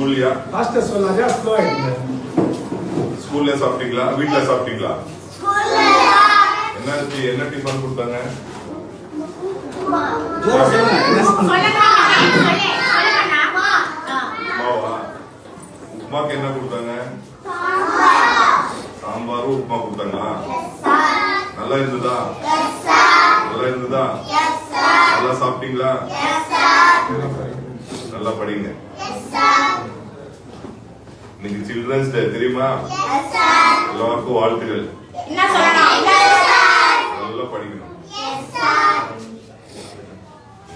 ஸ்கூல்லையா? Last சொல்லாதே slow ஆயிடுங்க ஸ்கூல்ல சாப்பிட்டீங்களா? வீட்ல சாப்பிட்டீங்களா? என்ன என்ன டிஃபன் கொடுத்தாங்க? உப்மாக்கு என்ன கொடுத்தாங்க? சாம்பாரும் உப்மா கொடுத்தாங்களா? நல்லா இருந்ததா? நல்லா இருந்ததா? நல்லா சாப்பிட்டீங்களா? நல்லா படிங்க இன்னைக்கு சில்ட்ரன்ஸ் டே தெரியுமா எல்லாருக்கும் வாழ்த்துக்கள் என்ன சொல்லணும் நல்லா படிக்கணும் ம்.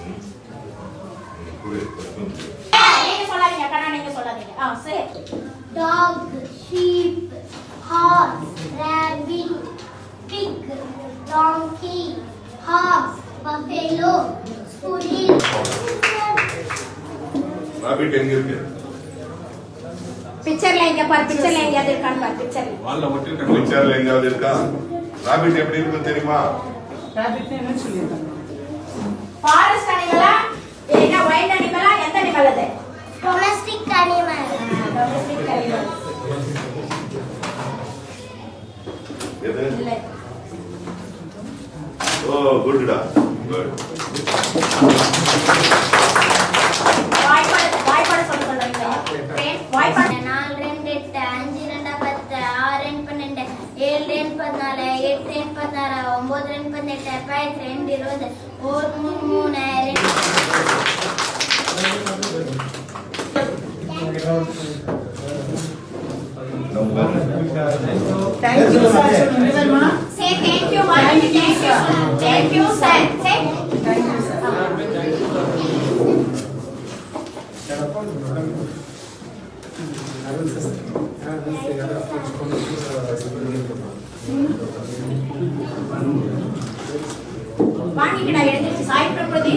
ம், குடு. நீங்க சொல்லாதீங்க கண்ணா நீங்க சொல்லாதீங்க ஆ சரி dog, sheep, horse, rabbit, pig, donkey, horse, buffalo, squirrel. rabbit எங்க இருக்கு? பிக்சர்ல எங்க பாரு பிக்சர்ல எங்கயாவது இருக்கான்னு பாரு பிக்சர்ல வால்ல ஒட்டிருக்காங்க பிக்சர்ல எங்காவது இருக்கா? ராபிட் எப்படி இருக்கும் தெரியுமா? ஃபாரஸ்ட் அனிமலா இல்ல வைல்ட் அனிமலா எந்த அனிமல் அது? Domestic animal. டொமஸ்டிக் அனிமல் எது? இல்ல. ஓ குட்டா குட் நாலு ரெண்டு எட்டு அஞ்சு ரெண்டா பத்து ஆறு ரெண்டு பன்னெண்டு ஏழு ரெண்டு பதினாலு எட்டு ரெண்டு பதினாறு ஒன்பது ரெண்டு பதினெட்டு பதினெட்டு ரெண்டு இருபது ஒரு மூணு மூணு ரெண்டு Say thank you. Thank you, sir. Thank you, sir. Say. வாங்கிக்கடா எழுந்திருச்சு சாய் பிரபதி.